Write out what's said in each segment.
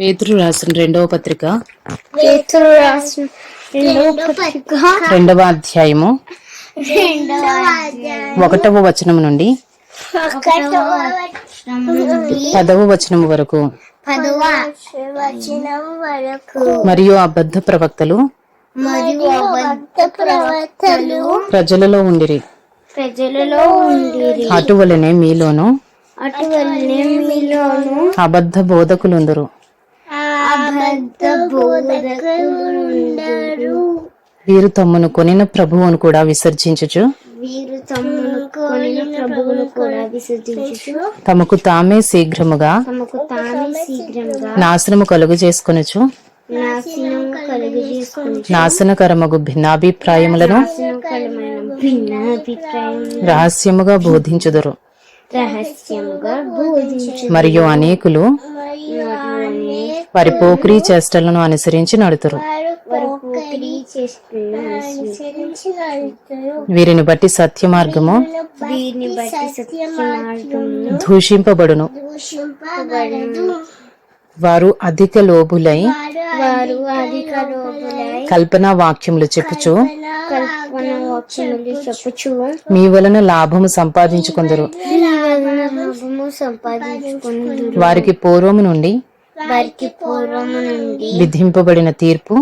పేతురు రాసిన రెండవ పత్రిక. పేతురు రాసిన రెండవ పత్రిక. రెండవ అధ్యాయము. ఒకటవ వచనం నుండి. పదవ వచనం వరకు. పదవ వచనం వరకు. మరియు అబద్ధ ప్రవక్తలు. మరియు అబద్ధ ప్రవర్తలు ప్రజలలో ఉండిరి. ప్రజలలో అటువలనే మీలోను. అటువల్లే మీలోను. అబద్ధ బోధకులుందరు. అబద్ధ బోధకులుండరు. వీరు తమ్మును కొనిన ప్రభువును కూడా విసర్జించుచు వీరు తమ్మును కొనిన ప్రభువును కూడా విసర్జించు తమకు తామే శీఘ్రముగా తమకు తామే శీఘ్రంగా నాశనము కలుగు చేసుకొనుచు నాశనకరమగు భిన్నాభిప్రాయములను రహస్యముగా బోధించుదురు. రహస్యముగా బోధించు మరియు అనేకులు వారి పోకిరీ చేష్టలను అనుసరించి నడుతురు. వీరిని బట్టి సత్య మార్గము దూషింపబడును. వారు అధిక లోబులై కల్పనా వాక్యములు చెప్పుచు మీ వలన లాభము సంపాదించుకొందరు. వారికి పూర్వము నుండి వారికి పూర్వము నుండి విధింపబడిన తీర్పు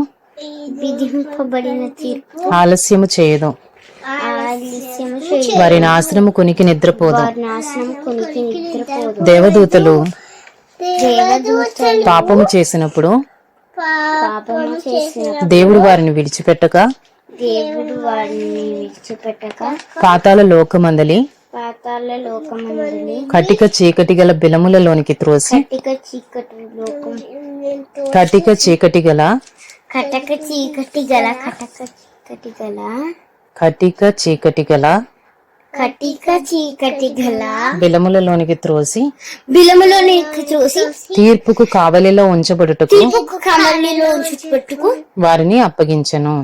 విధింపబడిన తీర్పు ఆలస్యము చేయదు. వారి నాశనము కొనికి నిద్రపోదు. వారి నాశనం కొనికి నిద్రపోదు. దేవదూతలు దేవదూతలు పాపము చేసినప్పుడు దేవుడు వారిని విడిచిపెట్టక దేవుడు వారిని విడిచిపెట్టక పాతాల లోకమందలి కటిక చీకటి గల బిలములలోనికి త్రోసి. కటిక చీకటి గల. కటక చీకటి గల కటక చీకటి గల. కటిక చీకటి గల. కటిక చీకటి గల బిలములలోనికి త్రోసి బిలములోని చూసి తీర్పుకు కావలిలో ఉంచబడుటకు తీర్పుకు కమలిలో పెట్టుకు వారిని అప్పగించెను.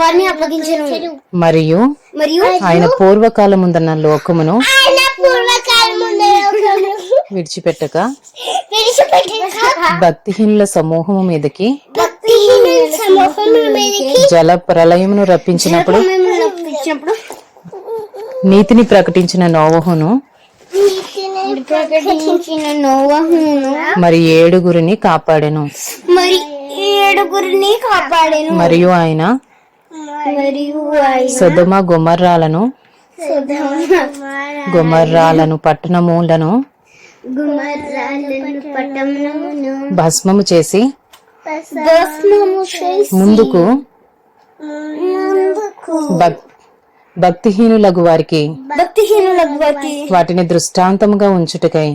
వారిని అప్పగించను. మరియు మరియు ఆయన పూర్వకాలముందన్న లోకమును ఆయన పూర్వకాలముందు విడిచిపెట్టక విడిచిపెట్టక భక్తిహీనుల సమూహము మీదకి భక్తిహీనుల సమూహముల మీదకి జల ప్రళయమును రప్పించినప్పుడు నీతిని ప్రకటించిన నోవహును ప్రకటించిన నోవహును. మరి ఏడుగురిని కాపాడెను. మరి ఏడుగురిని కాపాడెను. మరియు ఆయన మరియు సొదమ గుమర్రాలను గుమర్రాలను పట్టణములను భస్మము చేసి ముందుకు ముందుకు భక్- భక్తిహీనులగు వారికి వాటిని దృష్టాంతముగా ఉంచుటకై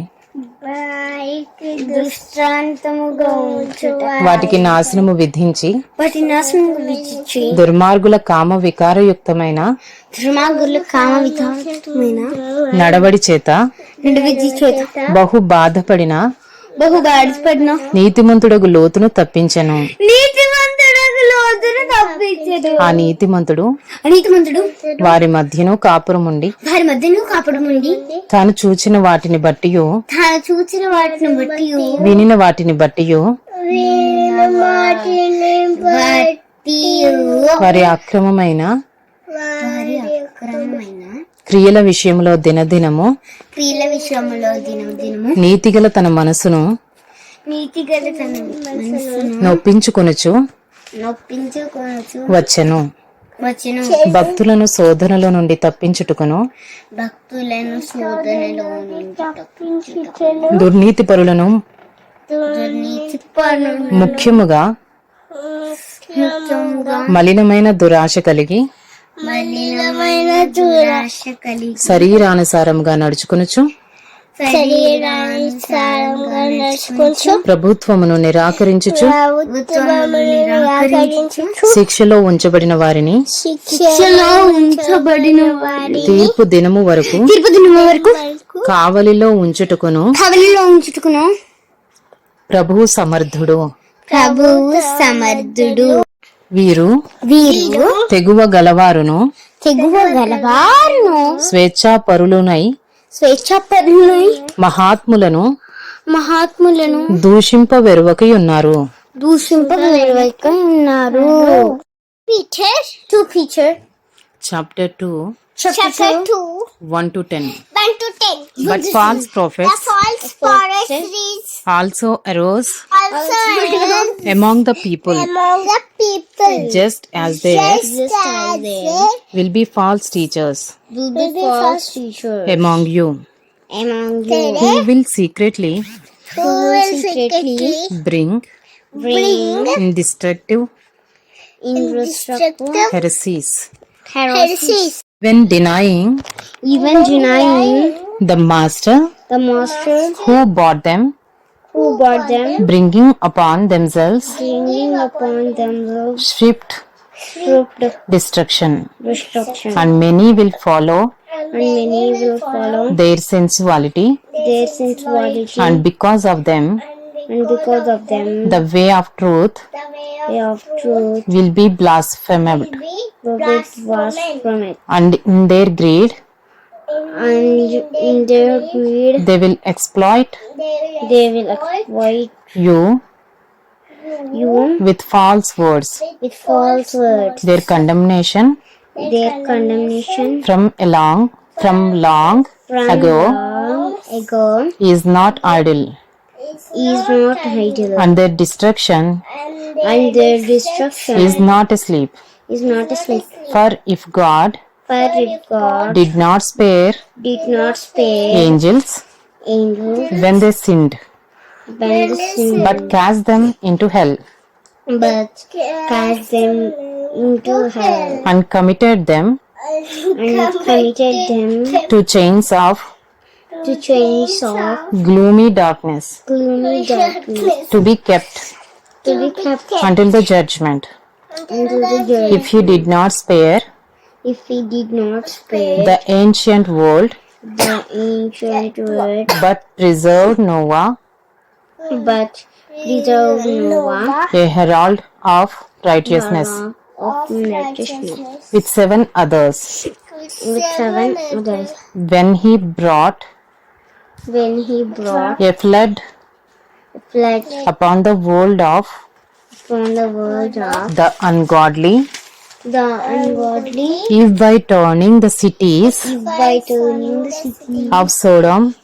దృష్టాంతముగా ఉంచుట వాటికి నాశనము విధించి వాటి నాశనం విధించి దుర్మార్గుల కామ వికారయుక్తమైన దుర్మార్గుల కామ విధానమైన నడవడి చేత రెండు విధి చేత బహు బాధపడిన బహు బాధిపడిన నీతిమంతుడగు లోతును తప్పించెను. లోతును తప్పించడు ఆ నీతిమంతుడు నీతిమంతుడు వారి మధ్యను కాపురముండి వారి మధ్యను కాపడం ఉండి తాను చూచిన వాటిని బట్టి తాను చూసిన వాటిని బట్టి వినిన వాటిని బట్టి బట్టి వారి అక్రమమైన వారి అక్రమమైన క్రియల విషయంలో దినదినము. క్రియల విషయంలో దినం దినము. నీతిగల తన మనసును నీతి గల తన మనసును నొప్పించుకొనుచు నొప్పించుకోవచ్చు వచ్చెను. వచ్చిన. భక్తులను శోధనలో నుండి తప్పించుటకును భక్తులను శోధనలో నుండి తప్పించుటకు దుర్నీతి పరులను దుర్నీతి పనులు ముఖ్యముగా ముఖ్యంగా మలినమైన దురాశ కలిగి నడుచుకొనుచు. శరీరానుసారంగా నడుచుకుంటూ ప్రభుత్వమును నిరాకరించుచు. శిక్షలో ఉంచబడిన వారిని శిక్షలో ఉంచబడిన వారి తీర్పు దినము వరకు తీర్పు వరకు కావలిలో ఉంచుటకును. కవలిలో ఉంచుటకును. ప్రభువు సమర్థుడు. ప్రభువు సమర్థుడు. వీరు వీరు తెగువ గలవారును తెగువ గలవారును స్వేచ్ఛాపరులునై స్వేచ్ఛాపరులై మహాత్ములను మహాత్ములను దూషింప వెరువకై ఉన్నారు దూషింపవేయక ఉన్నారు Peter, two Peter, Chapter 2 Chapter, Chapter 2 1 to 10 1 to 10 But false prophets false prophets also arose also among the people. among the people. Just as they will be false teachers will be false teachers. among you. Among you. Who will secretly who will secretly bring bring destructive, destructive heresies? Heresies. when denying Even denying the master the master who bought them who bought them, bringing upon themselves bringing upon themselves swift swift destruction destruction. and many will follow And many will follow their sensuality their sensuality, and because of them and because of them, the way of truth way of truth will be blasphemed will be washed from it. and in their greed And in their greed, they will exploit they will exploit you you with false words. with false words. their condemnation Their condemnation from along from long from ago long ago is not idle is not idle, and their destruction and their destruction is not asleep is not asleep. for if god For if God did not spare did not spare angels angels when they sinned when the sin, but cast them into hell but cast them into hell and committed them and committed them to chains of to chains of gloomy darkness. gloomy darkness. to be kept to be kept until the judgment. Until the judgment. if he did not spare If he did not spare the ancient world the ancient word, but preserved Noah. but preserved Noah a herald of righteousness. Of righteousness. with seven others. With seven others. when he brought When he brought a flood a flood upon the world of from the world of the ungodly. the ungodly if by turning the cities by turning the city of Sodom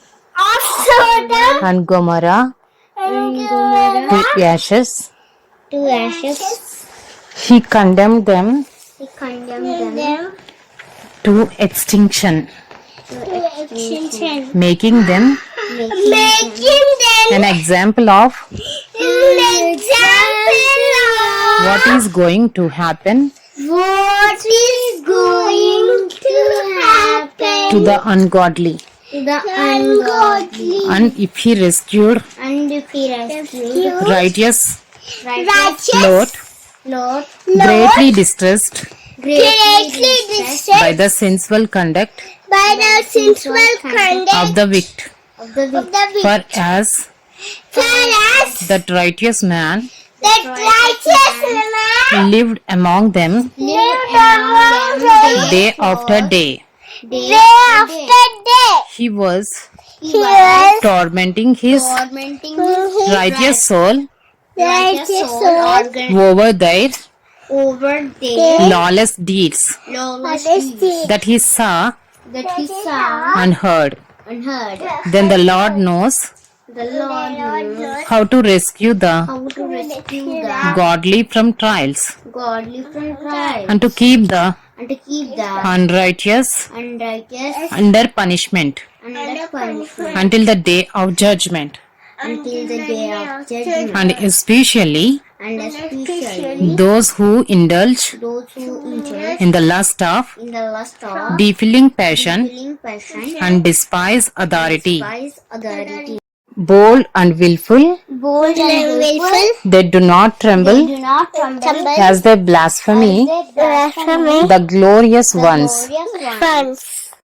of Sodom and Gomorrah and Gomorrah to ashes. to ashes. he condemned them He condemned them to extinction making them. Making them. An example of? An example of what is going to happen what is going to happen to the ungodly? To the ungodly. And if he rescued? And if he rescued? Righteous. Righteous. Lot Lord. Greatly distressed greatly distressed by the sensual conduct by the sensual conduct of the wicked of the wicked. for as Whereas that righteous man. That righteous man. Lived among them. Lived among them. day after day. Day after day. he was He was tormenting his tormenting his righteous soul. Righteous soul over their over their lawless deeds. lawless deeds. That he saw that he saw and heard and heard. then the lord knows The Lord knows how to rescue the how to rescue the godly from trials godly from trials. and to keep the and to keep the unrighteous unrighteous under punishment under punishment. until the day of judgment until the day of judgment. and especially And especially those who indulge those who indulge in the lust of in the lust of defilling passion feeling passion and despise authority despise authority. bold and willful Bold and willful, they do not tremble do not tremble as they blaspheme blasphemy the glorious ones glorious ones.